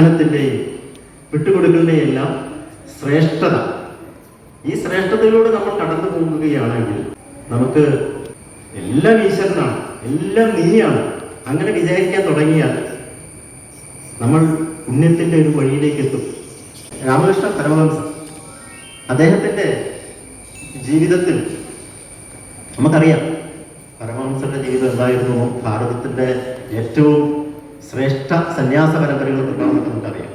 സഹനത്തിന്റെയും വിട്ടുകൊടുക്കലിന്റെയും എല്ലാം ശ്രേഷ്ഠത. ഈ ശ്രേഷ്ഠതയിലൂടെ നമ്മൾ കടന്നു പോകുകയാണെങ്കിൽ നമുക്ക് എല്ലാം ഈശ്വരനാണ് എല്ലാം നീയാണ്. അങ്ങനെ വിചാരിക്കാൻ തുടങ്ങിയാൽ നമ്മൾ പുണ്യത്തിന്റെ ഒരു വഴിയിലേക്ക് എത്തും. രാമകൃഷ്ണ പരമഹംസ അദ്ദേഹത്തിന്റെ ജീവിതത്തിൽ നമുക്കറിയാം പരമഹംസന്റെ ജീവിതം എന്തായിരുന്നു? ഭാരതത്തിന്റെ ഏറ്റവും ശ്രേഷ്ഠ സന്യാസ പരമ്പരകൾ ഉണ്ടാവുമെന്ന് നമുക്കറിയാം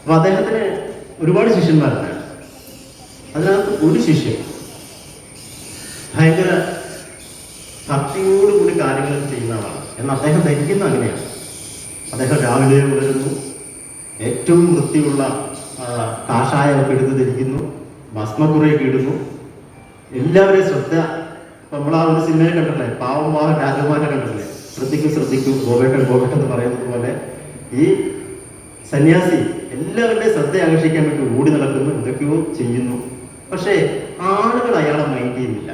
അപ്പൊ അദ്ദേഹത്തിന് ഒരുപാട് ശിഷ്യന്മാരുണ്ടായിരുന്നു അതിനകത്ത് ഒരു ശിഷ്യൻ ഭയങ്കര ഭക്തിയോടുകൂടി കാര്യങ്ങൾ ചെയ്യുന്ന ആളാണ്. എന്ന് അദ്ദേഹം ധരിക്കുന്ന അങ്ങനെയാണ്. അദ്ദേഹം രാവിലെ ഉണരുന്നു. ഏറ്റവും വൃത്തിയുള്ള കാഷായമൊക്കെ എടുത്ത് ധരിക്കുന്നു. ഭസ്മക്കുറയൊക്കെ ഇടുന്നു. എല്ലാവരെയും ശ്രദ്ധ നമ്മൾ ആ ഒരു സിനിമയെ കണ്ടിട്ടില്ലേ? പാവം രാജകുമാരനെ കണ്ടില്ലേ ശ്രദ്ധിക്കൂ ശ്രദ്ധിക്കൂ. ഗോവേട്ടൻ ഗോവേട്ടൻ എന്ന് പറയുന്നത് പോലെ ഈ സന്യാസി എല്ലാവരുടെയും ശ്രദ്ധ ആകർഷിക്കാൻ വേണ്ടി ഓടി നടക്കുന്നു എന്തൊക്കെയോ ചെയ്യുന്നു. പക്ഷേ ആളുകൾ അയാളെ മൈൻഡ് ചെയ്യുന്നില്ല.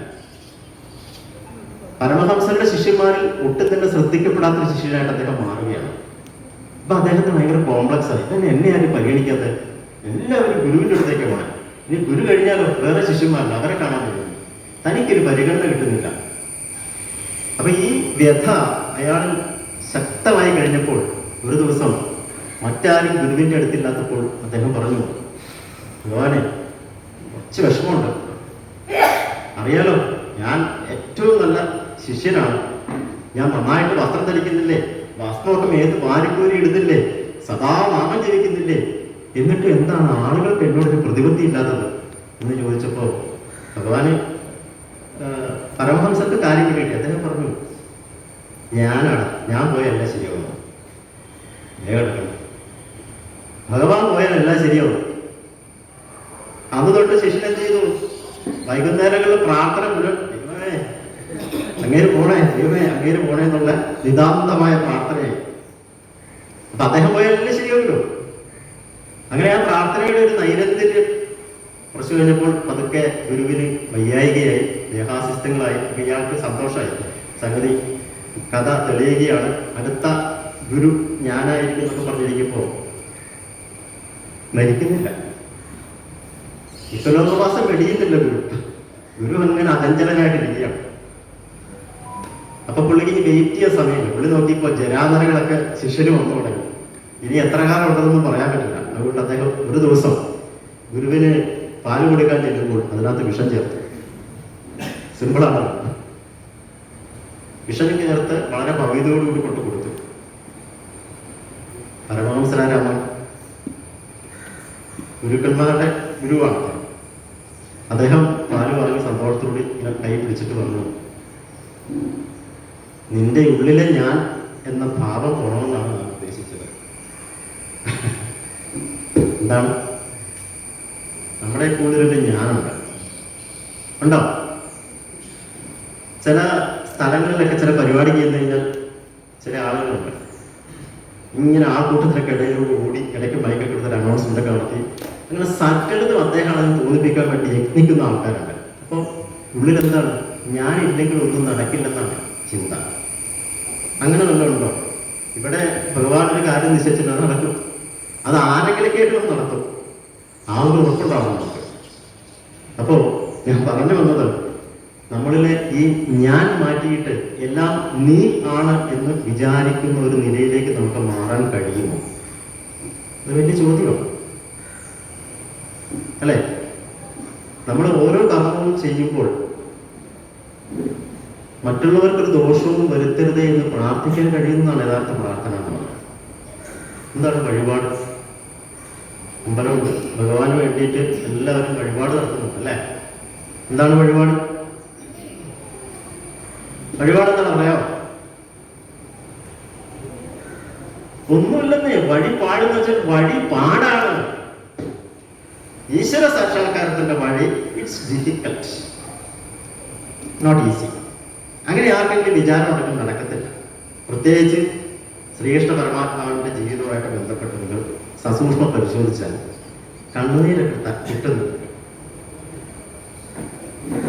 പരമഹംസരുടെ ശിഷ്യന്മാരിൽ ഒട്ടും തന്നെ ശ്രദ്ധിക്കപ്പെടാത്ത ഒരു ശിഷ്യനായിട്ട് അദ്ദേഹം മാറുകയാണ്. അപ്പൊ അദ്ദേഹത്തിന് ഭയങ്കര കോംപ്ലക്സ് ആയി തന്നെ എന്നെ ആരും പരിഗണിക്കാതെ എല്ലാവരും ഗുരുവിന്റെ അടുത്തേക്ക് പോകണം ഇനി ഗുരു കഴിഞ്ഞാലോ വേറെ ശിഷ്യന്മാരില്ല അവരെ കാണാൻ പറ്റുന്നു തനിക്കൊരു പരിഗണന കിട്ടുന്നില്ല. അപ്പൊ ഈ വ്യഥ അയാൾ ശക്തമായി കഴിഞ്ഞപ്പോൾ ഒരു ദിവസം മറ്റാരും ഗുരുവിന്റെ അടുത്തില്ലാത്തപ്പോൾ അദ്ദേഹം പറഞ്ഞു ഭഗവാനെ കുറച്ച് വിഷമമുണ്ട്. അറിയാലോ ഞാൻ ഏറ്റവും നല്ല ശിഷ്യനാണ്. ഞാൻ നന്നായിട്ട് വസ്ത്രം ധരിക്കുന്നില്ലേ? വസ്ത്രമൊക്കെ ഏത് വാരിക്കോരി ഇടുന്നില്ലേ? സദാ നാമം ജപിക്കുന്നില്ലേ? എന്നിട്ട് എന്താണ് ആളുകൾക്ക് എന്നോടൊരു പ്രതിബന്ധി ഇല്ലാത്തത്? എന്ന് ചോദിച്ചപ്പോ ഭഗവാന് പരമഹംസർക്ക് കാര്യം കിട്ടി അദ്ദേഹം ഞാനാണ്. ഞാൻ പോയല്ല ശരിയാവുന്നു ഭഗവാൻ പോയാലല്ല ശരിയാവും അന്ന് തൊട്ട് ശിഷ്യൻ എന്ത് ചെയ്തു? വൈകുന്നേരങ്ങളിൽ പ്രാർത്ഥന അങ്ങേര് പോണേ ദൈവമേ അങ്ങേര് പോണേ എന്നുള്ള നിതാന്തമായ പ്രാർത്ഥനയായി. അപ്പൊ അദ്ദേഹം പോയാലല്ലേ ശരിയാവുമല്ലോ അങ്ങനെ ആ പ്രാർത്ഥനയുടെ ഒരു നൈരന്തര്യം കുറച്ച് കഴിഞ്ഞപ്പോൾ പതുക്കെ ഗുരുവിന് വയ്യായികയായി ദേഹാസ്യസ്ഥങ്ങളായി അപ്പൊ ഇയാൾക്ക് സന്തോഷമായി. സംഗതി കഥ തെളിയുകയാണ്. അടുത്ത ഗുരു ഞാനായിരിക്കും എന്നൊക്കെ പറഞ്ഞിരിക്കുമ്പോൾ മരിക്കുന്നില്ല. വിശ്വലോകവാസം വെടിയുന്നില്ല ഗുരു. ഗുരു അങ്ങനെ അചഞ്ചലനായിട്ടിരിക്കുകയാണ് അപ്പൊ പുള്ളിക്ക് ഇനി വെയിറ്റ് ചെയ്യാൻ സമയമില്ല. പുള്ളി നോക്കിയപ്പോ ജരാനരകളൊക്കെ ശിഷ്യന് വന്നു തുടങ്ങി. ഇനി എത്ര കാലം ഉണ്ടെന്നൊന്നും പറയാൻ പറ്റില്ല. അതുകൊണ്ട് അദ്ദേഹം ഒരു ദിവസം ഗുരുവിന് പാൽ കൊടുക്കാൻ ചെല്ലുമ്പോൾ അതിനകത്ത് വിഷം ചേർത്തു. സിമ്പിളാണ് വിഷം ചേർത്ത് വളരെ ഭവ്യതയോടുകൂടി കൊണ്ടു കൊടുത്തു. പരമഹംസരാമൻ ഗുരുക്കന്മാരുടെ ഗുരുവാണ്. അദ്ദേഹം പാൽ വാങ്ങി സന്തോഷത്തോടെ ഇങ്ങനെ കൈ പിടിച്ചിട്ട് പറഞ്ഞു. നിന്റെ ഉള്ളിലെ ഞാൻ എന്ന ഭാവം പോണമെന്നാണ് ഞാൻ ഉദ്ദേശിച്ചത്. എന്താണ്? നമ്മുടെ കൂടുതലൊരു ഞാനുണ്ട് ഉണ്ടോ? ചില സ്ഥലങ്ങളിലൊക്കെ ചില പരിപാടി ചെയ്യുന്ന കഴിഞ്ഞാൽ ചില ആളുകളുണ്ട്. ഇങ്ങനെ ആ കൂട്ടത്തിലൊക്കെ ഇടയിലൂടെ ഓടി ഇടയ്ക്ക് ബൈക്കൊക്കെ എടുത്തൊരു അനൗൺസ്മെന്റ് ഒക്കെ നടത്തി. അങ്ങനെ സറ്റെടുത്തും അദ്ദേഹം അതിന് തോന്നിപ്പിക്കാൻ വേണ്ടി യത്നിക്കുന്ന ആൾക്കാരാണ് അപ്പോൾ ഉള്ളിൽ എന്താണ് ഞാനില്ലെങ്കിൽ ഒന്നും നടക്കില്ലെന്നാണ് ചിന്ത. അങ്ങനെ വല്ലതുണ്ടോ? ഇവിടെ ഭഗവാനൊരു കാര്യം നിശ്ചയിച്ചിട്ട് നടക്കും. അത് ആരെങ്കിലും കേട്ടും നടത്തും. ആ ഒരു ഉറപ്പുണ്ടാവും നമുക്ക് അപ്പോ ഞാൻ പറഞ്ഞു വന്നത് നമ്മളിലെ ഈ ഞാൻ മാറ്റിയിട്ട് എല്ലാം നീ ആണ് എന്ന് വിചാരിക്കുന്ന ഒരു നിലയിലേക്ക് നമുക്ക് മാറാൻ കഴിയുമോ? അത് വലിയ ചോദ്യമാണ്. അല്ലേ? നമ്മൾ ഓരോ കർമ്മവും ചെയ്യുമ്പോൾ മറ്റുള്ളവർക്കൊരു ദോഷവും വരുത്തരുതേ എന്ന് പ്രാർത്ഥിക്കാൻ കഴിയുന്നതാണ് യഥാർത്ഥ പ്രാർത്ഥന എന്താണ് വഴിപാട്? അമ്പലമുണ്ട്. ഭഗവാന് വേണ്ടിയിട്ട് എല്ലാവരും വഴിപാട് നടത്തുന്നുണ്ട് അല്ലേ? എന്താണ് വഴിപാട്? വഴിപാട് പറയാം? ഒന്നുമില്ലെന്നേ വഴി പാടെന്ന് വെച്ചാൽ വഴിപാടാണ് ഈശ്വര സാക്ഷാത്കാരത്തിന്റെ വഴി ഇറ്റ്സ് ഡിഫിക്കൽട്ട് നോട്ട് ഈസി അങ്ങനെ ആർക്കെങ്കിലും വിചാരം ഉണ്ടെങ്കിൽ നടക്കത്തില്ല. പ്രത്യേകിച്ച് ശ്രീകൃഷ്ണ പരമാത്മാവിന്റെ ജീവിതവുമായിട്ട് ബന്ധപ്പെട്ട് നിങ്ങൾ സസൂക്ഷ്മം പരിശോധിച്ചാൽ കണ്ണുനീരൊക്കെ കിട്ടുന്നു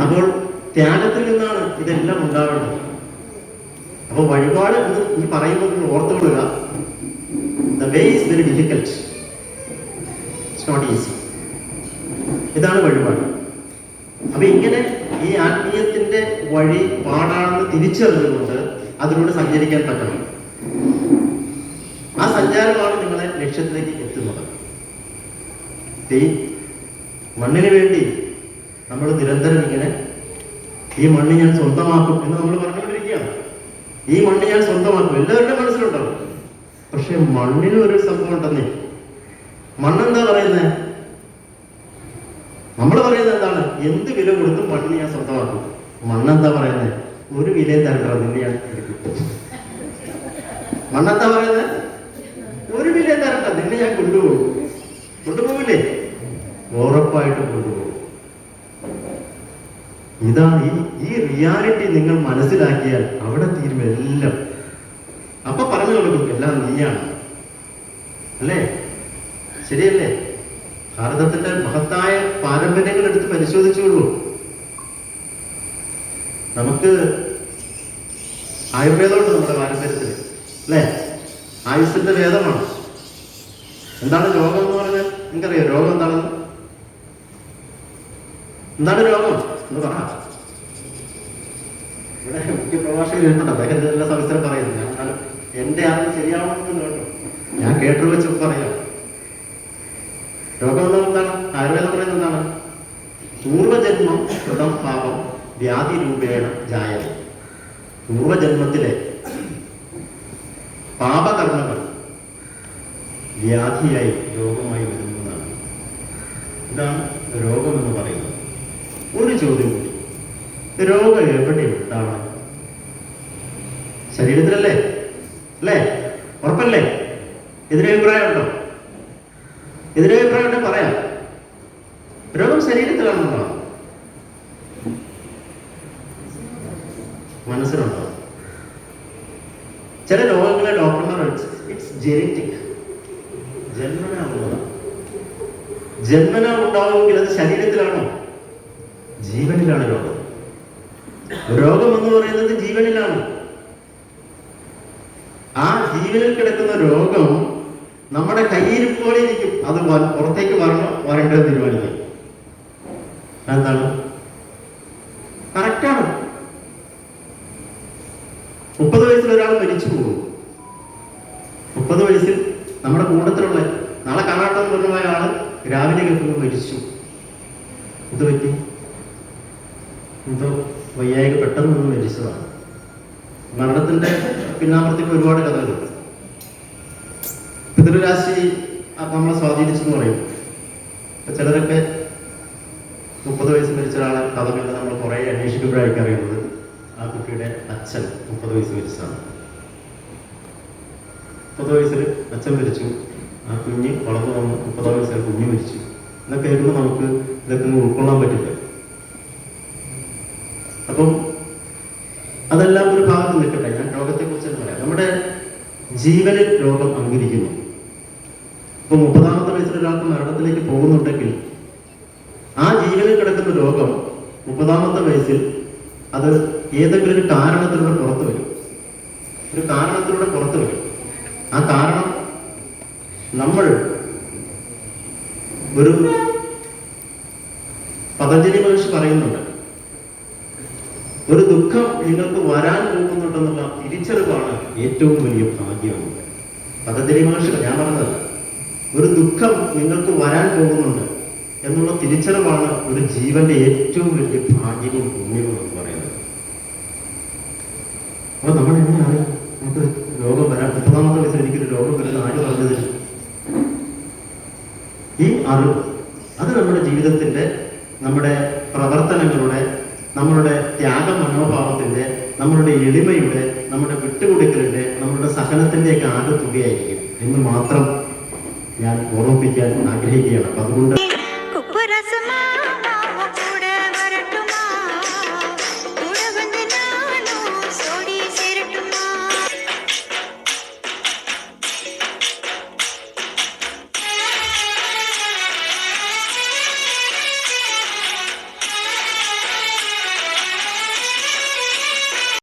അപ്പോൾ ത്യാഗത്തിൽ നിന്നാണ് ഇതെല്ലാം ഉണ്ടാവണം അപ്പോൾ വഴിപാട് എന്ന് ഈ പറയുന്നത് നിങ്ങൾ ഓർത്തുകൊള്ളുക വേ ഈസ് വെരി ഇതാണ് വഴിപാട്. അപ്പൊ ഇങ്ങനെ ഈ ആത്മീയത്തിന്റെ വഴി പാടാണെന്ന് തിരിച്ചറിഞ്ഞുകൊണ്ട് അതിലൂടെ സഞ്ചരിക്കാൻ പറ്റണം. ആ സഞ്ചാരമാണ് നിങ്ങളെ ലക്ഷ്യത്തിലേക്ക് എത്തുന്നത്. മണ്ണിന് വേണ്ടി നമ്മൾ നിരന്തരം ഇങ്ങനെ ഈ മണ്ണ് ഞാൻ സ്വന്തമാക്കും എന്ന് നമ്മൾ പറഞ്ഞുകൊണ്ടിരിക്കുകയാണ്. ഈ മണ്ണ് ഞാൻ സ്വന്തമാക്കും. എല്ലാവരുടെ മനസ്സിലുണ്ടാവും. പക്ഷെ മണ്ണിന് ഒരു സംഭവം ഉണ്ടെന്നേ. മണ്ണെന്താ പറയുന്നത് നമ്മൾ പറയുന്നത് എന്താണ്? എന്ത് വില കൊടുത്തും മണ്ണിന് ഞാൻ സ്വന്തമാക്കും? മണ്ണെന്താ പറയുന്നത് ഒരു വിലയും തരണ്ട. നിന്നെ ഞാൻ എടുക്കും മണ്ണെന്താ പറയുന്നത് ഒരു വിലയും തരണ്ട. നിന്നെ ഞാൻ കൊണ്ടുപോകും. കൊണ്ടുപോകില്ലേ? ഉറപ്പായിട്ട് കൊണ്ടുപോകും. ഇതാണ് ഈ ഈ റിയാലിറ്റി നിങ്ങൾ മനസ്സിലാക്കിയാൽ അവിടെ തീരും എല്ലാം. അപ്പൊ പറഞ്ഞു കൊടുക്കും എല്ലാം നീയാണ്. അല്ലേ? ശരിയല്ലേ? ഭാരതത്തിന്റെ മഹത്തായ പാരമ്പര്യങ്ങൾ എടുത്ത് പരിശോധിച്ചുള്ളൂ നമുക്ക് ആയുർവേദമുണ്ട് നമ്മുടെ പാരമ്പര്യത്തിൽ അല്ലേ? ആയുസിന്റെ വേദമാണ് എന്താണ് രോഗം എന്ന് പറഞ്ഞാൽ നിങ്ങൾക്കറിയോ? രോഗം എന്താണെന്ന്? എന്താണ് രോഗം? എന്ന് പറ. മുഖ്യ പ്രഭാഷകൻ ഇരുന്നുണ്ട് അദ്ദേഹം ഇതെല്ലാം സവിസ്തരം പറയുന്നു. ഞാൻ എന്നാലും എന്റെ ആണെന്ന് ശരിയാവണമെന്ന് കേട്ടോ. ഞാൻ കേട്ടു വെച്ച് പറയാം. രോഗം എന്താണ്? ആയുർവേദം പറയുന്നത് എന്താണ്? പൂർവജന്മം കൃതം പാപം വ്യാധി രൂപേണ ജായത. പൂർവജന്മത്തിലെ പാപകർമ്മങ്ങൾ വ്യാധിയായി രോഗമായി വരുന്നതാണ്. ഇതാണ് രോഗമെന്ന് പറയുന്നത്. ഒരു ചോദ്യം കൂടി. രോഗം എവിടെ ഉണ്ടാവണം ശരീരത്തിലല്ലേ? അല്ലേ? ഉറപ്പല്ലേ? എതിരഭിപ്രായം ഉണ്ടോ എതിരഭിപ്രായം ഉണ്ടെങ്കിൽ പറയാം. രോഗം ശരീരത്തിലാണെന്നുണ്ടോ? മനസ്സിലുണ്ടോ? ചില രോഗങ്ങളെ ഡോക്ടർമാർ ഇറ്റ്സ് ജെനറ്റിക് ജന്മനാ ഉണ്ടാവുമെങ്കിൽ അത് ശരീരത്തിലാണോ? ജീവനിലാണ് രോഗം. രോഗം എന്ന് പറയുന്നത് ജീവനിലാണ്. ജീവനിൽ കിടക്കുന്ന രോഗം നമ്മുടെ കയ്യിരിപ്പോടെ ഇരിക്കും. അത് പുറത്തേക്ക് വരണോ? വരേണ്ടത് തീരുമാനിക്കും. എന്താണ് കറക്റ്റാണ്. മുപ്പത് വയസ്സിൽ ഒരാൾ മരിച്ചു പോകും. മുപ്പത് വയസ്സിൽ നമ്മുടെ കൂട്ടത്തിലുള്ള നാളെ കാണാട്ടം പറഞ്ഞ ആൾ രാവിലെ കിട്ടുമ്പോൾ മരിച്ചു. എന്ത് പറ്റി? എന്തോ വയ്യായിക പെട്ടെന്ന് മരിച്ചതാണ്. മരണത്തിന്റെ പിന്നാമ്പുറത്തേക്ക് ഒരുപാട് കഥകളുണ്ട് പിതൃരാശി നമ്മളെ സ്വാധീനിച്ചെന്ന് പറയും. ഇപ്പൊ ചിലരൊക്കെ മുപ്പത് വയസ്സ് മരിച്ച ഒരാളെ കഥകളിൽ നമ്മൾ കുറെ അന്വേഷിക്കുമ്പോഴായിരിക്കും അറിയുന്നത്. ആ കുട്ടിയുടെ അച്ഛൻ മുപ്പത് വയസ്സ് മരിച്ചതാണ് മുപ്പത് വയസ്സിൽ അച്ഛൻ മരിച്ചു ആ കുഞ്ഞ് വളർന്നു വന്ന്. മുപ്പതാം വയസ്സിൽ കുഞ്ഞ് മരിച്ചു. എന്നൊക്കെ കേൾക്കുമ്പോൾ നമുക്ക് ഇതൊക്കെ ഉൾക്കൊള്ളാൻ പറ്റില്ല. അപ്പം അതെല്ലാം ഒരു ഭാഗത്ത് നിൽക്കട്ടെ. ഞാൻ രോഗത്തെ കുറിച്ച് പറയാം. നമ്മുടെ ജീവനിൽ രോഗം അംഗീകരിക്കുന്നു. ഇപ്പൊ മുപ്പതാമത്തെ വയസ്സിൽ ഒരാൾക്ക് മരണത്തിലേക്ക് പോകുന്നുണ്ടെങ്കിൽ ആ ജീവനിൽ കിടക്കുന്ന രോഗം മുപ്പതാമത്തെ വയസ്സിൽ അത് ഏതെങ്കിലും ഒരു കാരണത്തിലൂടെ പുറത്തു വരും. ഒരു കാരണത്തിലൂടെ പുറത്തു വരും. ആ കാരണം നമ്മൾ ഒരു പതഞ്ജലി മഹർഷി പറയുന്നുണ്ട്. ഒരു ദുഃഖം നിങ്ങൾക്ക് വരാൻ പോകുന്നുണ്ടെന്നുള്ള തിരിച്ചറിവാണ് ഏറ്റവും വലിയ ഭാഗ്യം. പദ്ധതി മഹർഷി ഞാൻ പറഞ്ഞത് ഒരു ദുഃഖം നിങ്ങൾക്ക് വരാൻ പോകുന്നുണ്ട് എന്നുള്ള തിരിച്ചറിവാണ് ഒരു ജീവന്റെ ഏറ്റവും വലിയ ഭാഗ്യവും പുണ്യവും എന്ന് പറയുന്നത്. അപ്പൊ നമ്മൾ എങ്ങനെയാണ് നമുക്ക് രോഗം വരാൻ മുപ്പതാമത്തെ വയസ്സിൽ എനിക്കൊരു രോഗം വരുന്ന ആര് പറഞ്ഞത്? ഈ അറിവ്. അത് നമ്മുടെ ജീവിതത്തിന്റെ നമ്മുടെ പ്രവർത്തനങ്ങളുടെ നമ്മളുടെ ത്യാഗ മനോഭാവത്തിന്റെ നമ്മളുടെ എളിമയുടെ നമ്മുടെ വിട്ടുകൊടുക്കലിന്റെ നമ്മുടെ സഹനത്തിന്റെയൊക്കെ ആകെ തുകയായിരിക്കും എന്ന് മാത്രം ഞാൻ ഓർമ്മിപ്പിക്കാൻ ആഗ്രഹിക്കുകയാണ്. അപ്പൊ അതുകൊണ്ട്